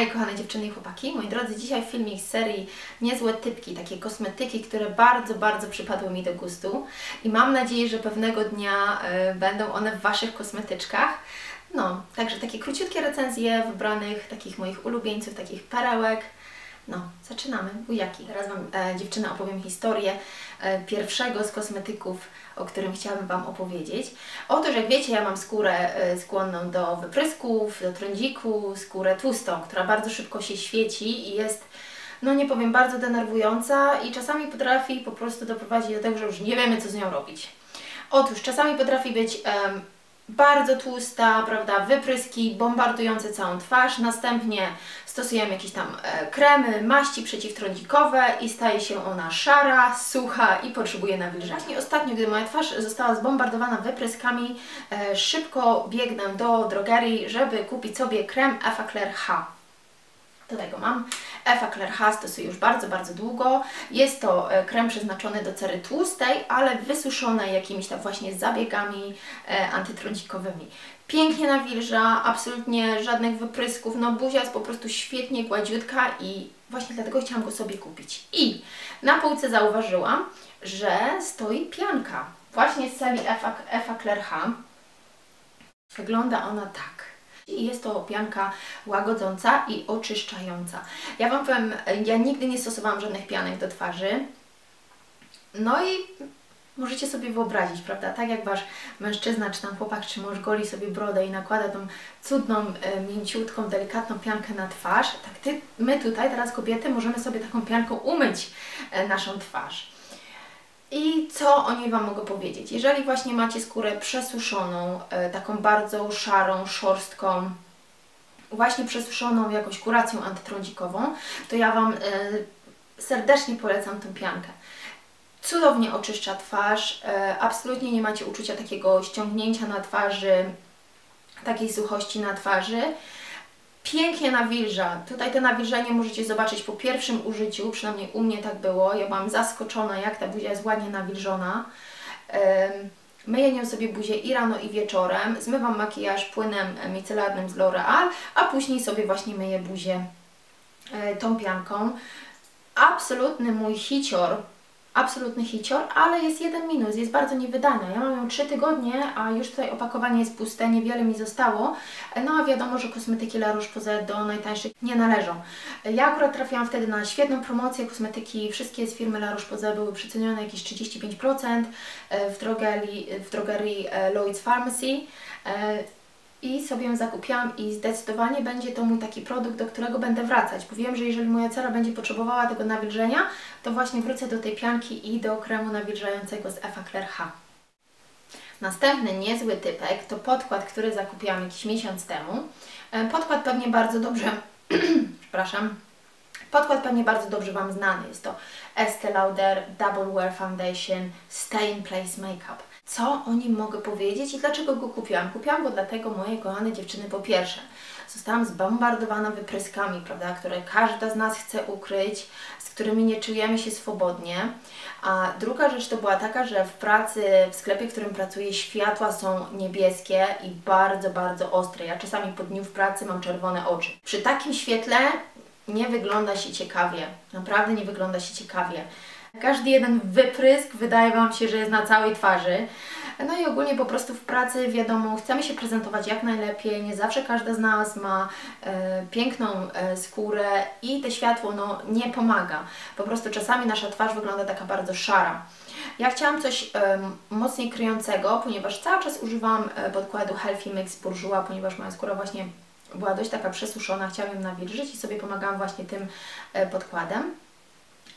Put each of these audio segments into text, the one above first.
Hej kochane dziewczyny i chłopaki, moi drodzy, dzisiaj filmik z serii Niezłe Typki, takie kosmetyki, które bardzo, bardzo przypadły mi do gustu i mam nadzieję, że pewnego dnia y, będą one w Waszych kosmetyczkach. No, także takie króciutkie recenzje wybranych takich moich ulubieńców, takich perełek. No, zaczynamy. Bujaki. Teraz Wam e, dziewczyny opowiem historię e, pierwszego z kosmetyków, o którym chciałabym Wam opowiedzieć. Otóż, jak wiecie, ja mam skórę e, skłonną do wyprysków, do trądziku, skórę tłustą, która bardzo szybko się świeci i jest, no nie powiem, bardzo denerwująca i czasami potrafi po prostu doprowadzić do tego, że już nie wiemy, co z nią robić. Otóż czasami potrafi być bardzo tłusta, prawda, wypryski bombardujące całą twarz, następnie stosujemy jakieś tam e, kremy, maści przeciwtrądzikowe i staje się ona szara, sucha i potrzebuje nawilżenia. Właśnie ostatnio, gdy moja twarz została zbombardowana wypryskami, e, szybko biegnę do drogerii, żeby kupić sobie krem Effaclar H. Do tego mam Effaclar H, stosuję już bardzo, bardzo długo. Jest to e, krem przeznaczony do cery tłustej, ale wysuszonej jakimiś tam właśnie zabiegami e, antytrądzikowymi. Pięknie nawilża, absolutnie żadnych wyprysków, no buzia jest po prostu świetnie gładziutka i właśnie dlatego chciałam go sobie kupić. I na półce zauważyłam, że stoi pianka właśnie z serii Effaclar H. Wygląda ona tak i jest to pianka łagodząca i oczyszczająca. Ja Wam powiem, ja nigdy nie stosowałam żadnych pianek do twarzy. No i możecie sobie wyobrazić, prawda? Tak jak Wasz mężczyzna, czy tam chłopak, czy mąż goli sobie brodę i nakłada tą cudną, e, mięciutką, delikatną piankę na twarz, tak ty, my tutaj, teraz kobiety, możemy sobie taką pianką umyć e, naszą twarz. I co o niej Wam mogę powiedzieć? Jeżeli właśnie macie skórę przesuszoną, e, taką bardzo szarą, szorstką, właśnie przesuszoną jakąś kuracją antytrądzikową, to ja Wam e, serdecznie polecam tę piankę. Cudownie oczyszcza twarz, e, absolutnie nie macie uczucia takiego ściągnięcia na twarzy, takiej suchości na twarzy pięknie nawilża. Tutaj to nawilżenie możecie zobaczyć po pierwszym użyciu, przynajmniej u mnie tak było. Ja byłam zaskoczona, jak ta buzia jest ładnie nawilżona. Myję nią sobie buzię i rano i wieczorem. Zmywam makijaż płynem micelarnym z L'Oreal, a później sobie właśnie myję buzię e, tą pianką. Absolutny mój hicior absolutny hicior, ale jest jeden minus, jest bardzo niewydajna. Ja mam ją 3 tygodnie, a już tutaj opakowanie jest puste, niewiele mi zostało. No a wiadomo, że kosmetyki La Roche-Posay do najtańszych nie należą. Ja akurat trafiłam wtedy na świetną promocję, kosmetyki wszystkie z firmy La Roche-Posay były przecenione jakieś 35% e, w drogerii, w drogerii e, Lloyd's Pharmacy e, i sobie ją zakupiłam i zdecydowanie będzie to mój taki produkt, do którego będę wracać, bo wiem, że jeżeli moja cera będzie potrzebowała tego nawilżenia, to właśnie wrócę do tej pianki i do kremu nawilżającego z Effaclar H. Następny niezły typek to podkład, który zakupiłam jakiś miesiąc temu. E, podkład pewnie bardzo dobrze, przepraszam, podkład pewnie bardzo dobrze Wam znany. Jest to Estee Lauder Double Wear Foundation Stay in Place Makeup co o nim mogę powiedzieć i dlaczego go kupiłam. Kupiłam go dlatego, moje kochane dziewczyny, po pierwsze, zostałam zbombardowana wypryskami, prawda, które każda z nas chce ukryć, z którymi nie czujemy się swobodnie. A druga rzecz to była taka, że w pracy, w sklepie, w którym pracuję, światła są niebieskie i bardzo, bardzo ostre. Ja czasami po dniu w pracy mam czerwone oczy. Przy takim świetle nie wygląda się ciekawie. Naprawdę nie wygląda się ciekawie. Każdy jeden wyprysk wydaje Wam się, że jest na całej twarzy. No i ogólnie po prostu w pracy, wiadomo, chcemy się prezentować jak najlepiej, nie zawsze każda z nas ma e, piękną e, skórę i to światło no, nie pomaga. Po prostu czasami nasza twarz wygląda taka bardzo szara. Ja chciałam coś e, mocniej kryjącego, ponieważ cały czas używam e, podkładu Healthy Mix Bourjois, ponieważ moja skóra właśnie była dość taka przesuszona, chciałam ją nawilżyć i sobie pomagałam właśnie tym e, podkładem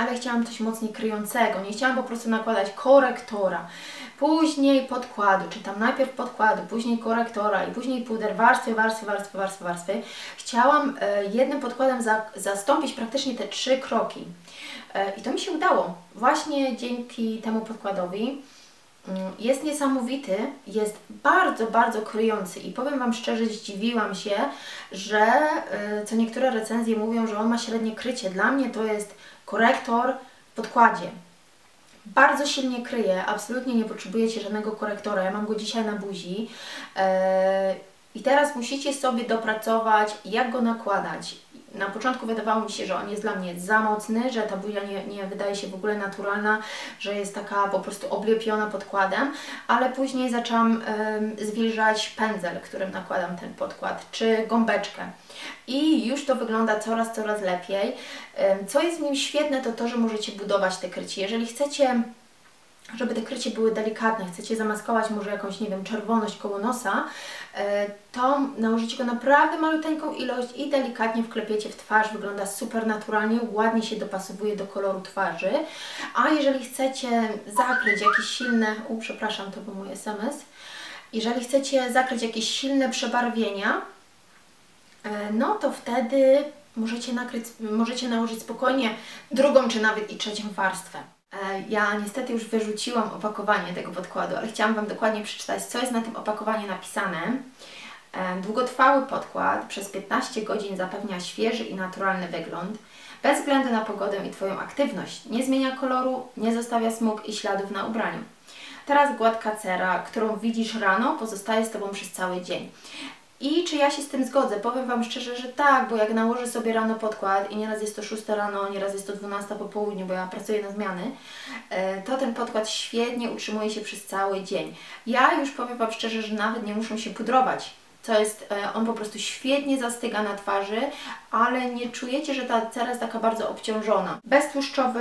ale chciałam coś mocniej kryjącego. Nie chciałam po prostu nakładać korektora, później podkładu, czy tam najpierw podkładu, później korektora i później puder, warstwy, warstwy, warstwy, warstwy, warstwy. Chciałam e, jednym podkładem za, zastąpić praktycznie te trzy kroki. E, I to mi się udało. Właśnie dzięki temu podkładowi mm, jest niesamowity, jest bardzo, bardzo kryjący i powiem Wam szczerze, zdziwiłam się, że e, co niektóre recenzje mówią, że on ma średnie krycie. Dla mnie to jest korektor w podkładzie. Bardzo silnie kryje, absolutnie nie potrzebujecie żadnego korektora. Ja mam go dzisiaj na buzi. Yy, I teraz musicie sobie dopracować, jak go nakładać. Na początku wydawało mi się, że on jest dla mnie za mocny, że ta buzia nie, nie wydaje się w ogóle naturalna, że jest taka po prostu oblepiona podkładem, ale później zaczęłam ym, zwilżać pędzel, którym nakładam ten podkład, czy gąbeczkę. I już to wygląda coraz, coraz lepiej. Co jest w nim świetne, to to, że możecie budować te krycie. Jeżeli chcecie żeby te krycie były delikatne, chcecie zamaskować może jakąś, nie wiem, czerwoność koło nosa, e, to nałożycie go naprawdę maluteńką ilość i delikatnie wklepiecie w twarz. Wygląda super naturalnie, ładnie się dopasowuje do koloru twarzy. A jeżeli chcecie zakryć jakieś silne, u przepraszam, to był mój SMS, jeżeli chcecie zakryć jakieś silne przebarwienia, e, no to wtedy możecie, nakryć, możecie nałożyć spokojnie drugą czy nawet i trzecią warstwę. E, ja niestety już wyrzuciłam opakowanie tego podkładu, ale chciałam Wam dokładnie przeczytać, co jest na tym opakowaniu napisane. E, długotrwały podkład przez 15 godzin zapewnia świeży i naturalny wygląd, bez względu na pogodę i Twoją aktywność. Nie zmienia koloru, nie zostawia smug i śladów na ubraniu. Teraz gładka cera, którą widzisz rano, pozostaje z Tobą przez cały dzień. I czy ja się z tym zgodzę? Powiem Wam szczerze, że tak, bo jak nałożę sobie rano podkład i nieraz jest to 6 rano, nieraz jest to 12 po południu, bo ja pracuję na zmiany, e, to ten podkład świetnie utrzymuje się przez cały dzień. Ja już powiem Wam szczerze, że nawet nie muszę się pudrować co jest, e, on po prostu świetnie zastyga na twarzy, ale nie czujecie, że ta cera jest taka bardzo obciążona. Beztłuszczowy,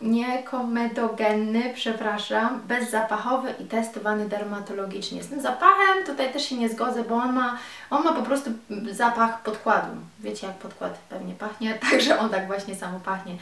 niekomedogenny, przepraszam, bezzapachowy i testowany dermatologicznie. Z tym zapachem tutaj też się nie zgodzę, bo on ma, on ma po prostu zapach podkładu. Wiecie jak podkład pewnie pachnie, także on tak właśnie samo pachnie.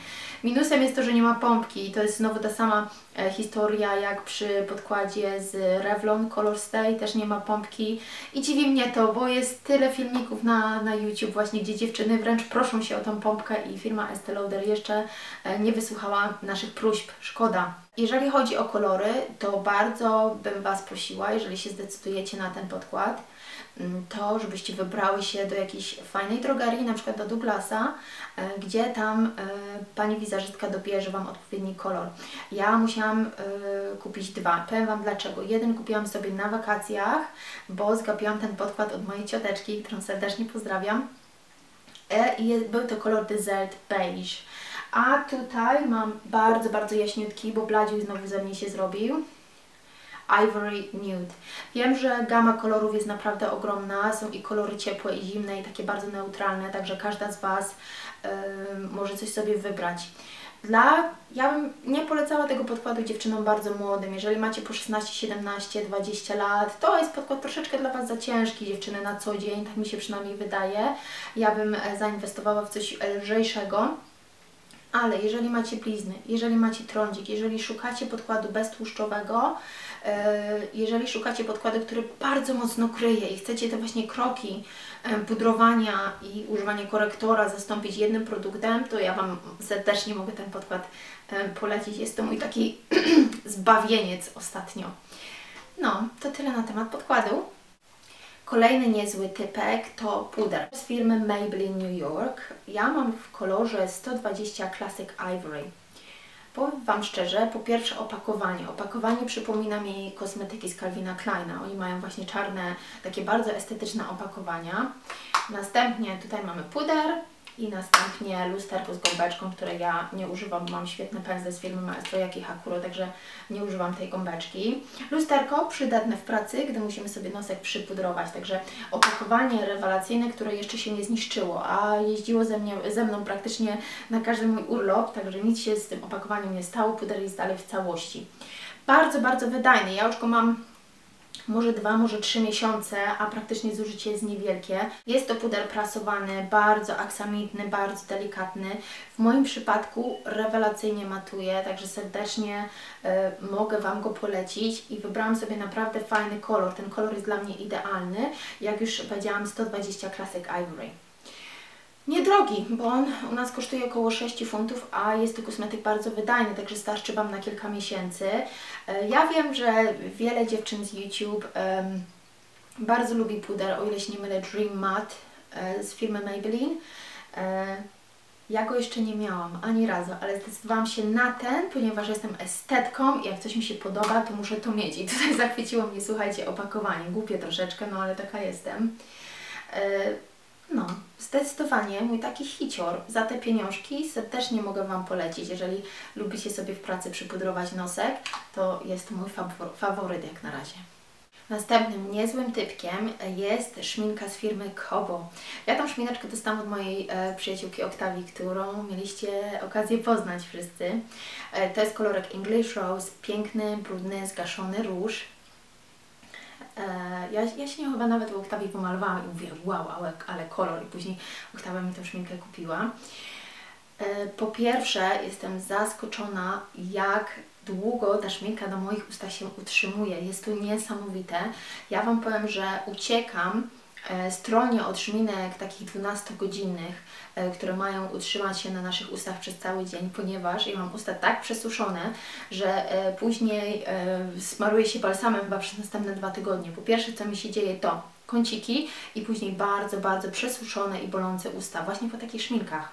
Minusem jest to, że nie ma pompki i to jest znowu ta sama e, historia jak przy podkładzie z Revlon Color Stay, też nie ma pompki i dziwi mnie to, bo jest tyle filmików na, na YouTube właśnie, gdzie dziewczyny wręcz proszą się o tą pompkę i firma Estee Lauder jeszcze e, nie wysłuchała naszych próśb. Szkoda. Jeżeli chodzi o kolory, to bardzo bym Was prosiła, jeżeli się zdecydujecie na ten podkład, to żebyście wybrały się do jakiejś fajnej drogerii, na przykład do Douglasa, e, gdzie tam e, Pani wizerzystka dobierze Wam odpowiedni kolor. Ja musiałam kupić dwa. Powiem Wam dlaczego. Jeden kupiłam sobie na wakacjach, bo zgapiłam ten podkład od mojej cioteczki, którą serdecznie pozdrawiam. E i był to kolor Desert Beige. A tutaj mam bardzo, bardzo jaśniutki, bo bladził znowu ze mnie się zrobił. Ivory Nude. Wiem, że gama kolorów jest naprawdę ogromna, są i kolory ciepłe i zimne i takie bardzo neutralne, także każda z Was yy, może coś sobie wybrać. Dla, ja bym nie polecała tego podkładu dziewczynom bardzo młodym. Jeżeli macie po 16, 17, 20 lat, to jest podkład troszeczkę dla Was za ciężki, dziewczyny na co dzień, tak mi się przynajmniej wydaje. Ja bym e, zainwestowała w coś lżejszego. Ale jeżeli macie blizny, jeżeli macie trądzik, jeżeli szukacie podkładu beztłuszczowego, e, jeżeli szukacie podkładu, który bardzo mocno kryje i chcecie te właśnie kroki pudrowania i używania korektora zastąpić jednym produktem, to ja Wam serdecznie mogę ten podkład polecić. Jest to mój taki zbawieniec ostatnio. No, to tyle na temat podkładu. Kolejny niezły typek to puder z firmy Maybelline New York. Ja mam w kolorze 120 Classic Ivory. Powiem Wam szczerze, po pierwsze opakowanie. Opakowanie przypomina mi kosmetyki z Calvina Kleina. Oni mają właśnie czarne, takie bardzo estetyczne opakowania. Następnie tutaj mamy puder, i następnie lusterko z gąbeczką, które ja nie używam, mam świetne pędzle z firmy Maestro Jaki Hakuro, także nie używam tej gąbeczki. Lusterko przydatne w pracy, gdy musimy sobie nosek przypudrować, także opakowanie rewelacyjne, które jeszcze się nie zniszczyło, a jeździło ze, mnie, ze mną praktycznie na każdy mój urlop, także nic się z tym opakowaniem nie stało, puder jest dalej w całości. Bardzo, bardzo wydajny, ja już go mam może dwa, może trzy miesiące, a praktycznie zużycie jest niewielkie. Jest to puder prasowany, bardzo aksamitny, bardzo delikatny. W moim przypadku rewelacyjnie matuje, także serdecznie y, mogę Wam go polecić i wybrałam sobie naprawdę fajny kolor. Ten kolor jest dla mnie idealny. Jak już powiedziałam, 120 Classic Ivory. Niedrogi, bo on u nas kosztuje około 6 funtów, a jest to kosmetyk bardzo wydajny, także starczy Wam na kilka miesięcy. E, ja wiem, że wiele dziewczyn z YouTube um, bardzo lubi puder, o ile się nie mylę, Dream Matte e, z firmy Maybelline. E, ja go jeszcze nie miałam ani razu, ale zdecydowałam się na ten, ponieważ jestem estetką i jak coś mi się podoba, to muszę to mieć. I tutaj zachwyciło mnie, słuchajcie, opakowanie. Głupie troszeczkę, no ale taka jestem. No, zdecydowanie mój taki hicior za te pieniążki serdecznie mogę Wam polecić. Jeżeli lubicie sobie w pracy przypudrować nosek, to jest mój fawor- faworyt jak na razie. Następnym niezłym typkiem jest szminka z firmy Kobo. Ja tą szmineczkę dostałam od mojej e, przyjaciółki Oktawii, którą mieliście okazję poznać wszyscy. E, to jest kolorek English Rose, piękny, brudny, zgaszony róż. E, ja, ja się nią chyba nawet u Oktawii pomalowałam i mówię, wow, ale, ale kolor. I później Oktawia mi tę szminkę kupiła. E, Po pierwsze, jestem zaskoczona, jak długo ta szminka na moich ustach się utrzymuje. Jest to niesamowite. Ja Wam powiem, że uciekam stronie od szminek takich 12-godzinnych, e, które mają utrzymać się na naszych ustach przez cały dzień, ponieważ ja mam usta tak przesuszone, że e, później e, smaruję się balsamem chyba przez następne dwa tygodnie. Po pierwsze, co mi się dzieje, to kąciki i później bardzo, bardzo przesuszone i bolące usta właśnie po takich szminkach.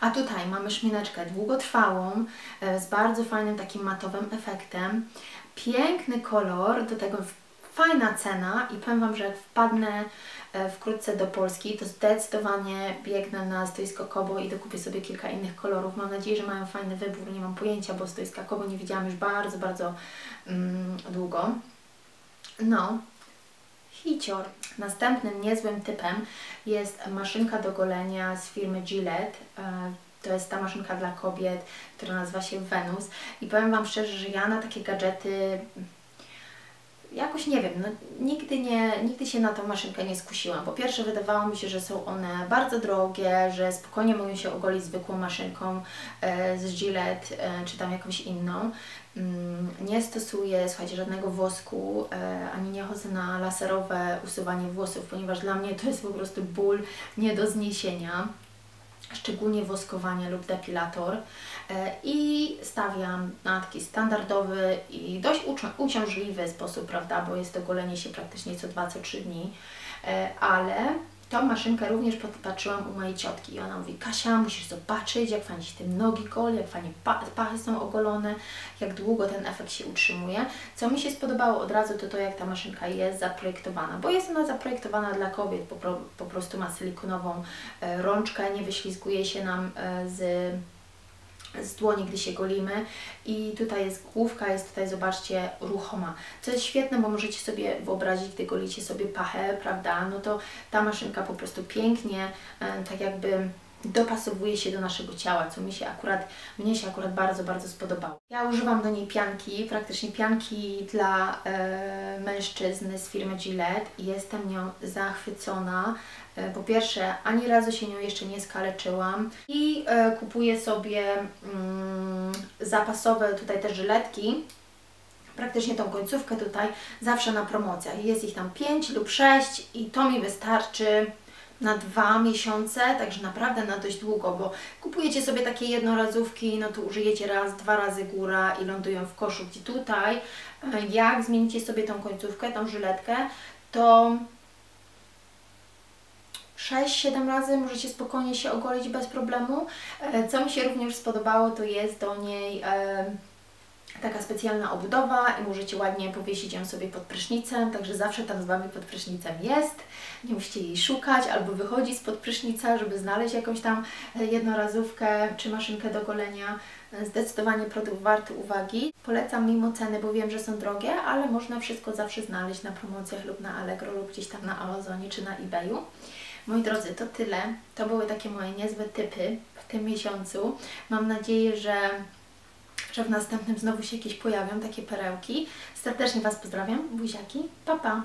A tutaj mamy szmineczkę długotrwałą, e, z bardzo fajnym takim matowym efektem. Piękny kolor, do tego fajna cena i powiem Wam, że jak wpadnę e, wkrótce do Polski, to zdecydowanie biegnę na stoisko Kobo i dokupię sobie kilka innych kolorów. Mam nadzieję, że mają fajny wybór, nie mam pojęcia, bo stoiska Kobo nie widziałam już bardzo, bardzo mm, długo. No, Hicior. Następnym niezłym typem jest maszynka do golenia z firmy Gillette. E, To jest ta maszynka dla kobiet, która nazywa się Venus. I powiem Wam szczerze, że ja na takie gadżety jakoś nie wiem, no, nigdy, nie, nigdy się na tą maszynkę nie skusiłam. Po pierwsze wydawało mi się, że są one bardzo drogie, że spokojnie mogą się ogolić zwykłą maszynką e, z Gillette e, czy tam jakąś inną. Mm, nie stosuję, słuchajcie, żadnego wosku, e, ani nie chodzę na laserowe usuwanie włosów, ponieważ dla mnie to jest po prostu ból nie do zniesienia szczególnie woskowanie lub depilator E, i stawiam na taki standardowy i dość uciążliwy sposób, prawda, bo jest to golenie się praktycznie co 2-3 dni, E, ale tą maszynkę również podpatrzyłam u mojej ciotki i ona mówi, Kasia, musisz zobaczyć, jak fajnie się tym nogi goli, jak fajnie pa- pachy są ogolone, jak długo ten efekt się utrzymuje. Co mi się spodobało od razu, to to, jak ta maszynka jest zaprojektowana, bo jest ona zaprojektowana dla kobiet, po, po prostu ma silikonową e, rączkę, nie wyślizguje się nam e, z z dłoni, gdy się golimy. I tutaj jest główka, jest tutaj, zobaczcie, ruchoma, co jest świetne, bo możecie sobie wyobrazić, gdy golicie sobie pachę, prawda, no to ta maszynka po prostu pięknie, e, tak jakby dopasowuje się do naszego ciała, co mi się akurat, mnie się akurat bardzo, bardzo spodobało. Ja używam do niej pianki, praktycznie pianki dla e, mężczyzny z firmy Gillette i jestem nią zachwycona. E, Po pierwsze, ani razu się nią jeszcze nie skaleczyłam i e, kupuję sobie mm, zapasowe tutaj te żyletki, praktycznie tą końcówkę tutaj zawsze na promocjach. Jest ich tam 5 lub 6 i to mi wystarczy na dwa miesiące, także naprawdę na dość długo, bo kupujecie sobie takie jednorazówki, no to użyjecie raz, dwa razy góra i lądują w koszu, gdzie tutaj e, jak zmienicie sobie tą końcówkę, tą żyletkę, to 6-7 razy możecie spokojnie się ogolić bez problemu. E, Co mi się również spodobało, to jest do niej e, taka specjalna obudowa i możecie ładnie powiesić ją sobie pod prysznicem, także zawsze tam z Wami pod prysznicem jest. Nie musicie jej szukać albo wychodzić spod prysznica, żeby znaleźć jakąś tam e, jednorazówkę czy maszynkę do golenia. E, Zdecydowanie produkt warty uwagi. Polecam mimo ceny, bo wiem, że są drogie, ale można wszystko zawsze znaleźć na promocjach lub na Allegro lub gdzieś tam na Amazonie czy na eBayu. Moi drodzy, to tyle. To były takie moje niezłe typy w tym miesiącu. Mam nadzieję, że że w następnym znowu się jakieś pojawią takie perełki. Serdecznie Was pozdrawiam. Buziaki. Pa, pa.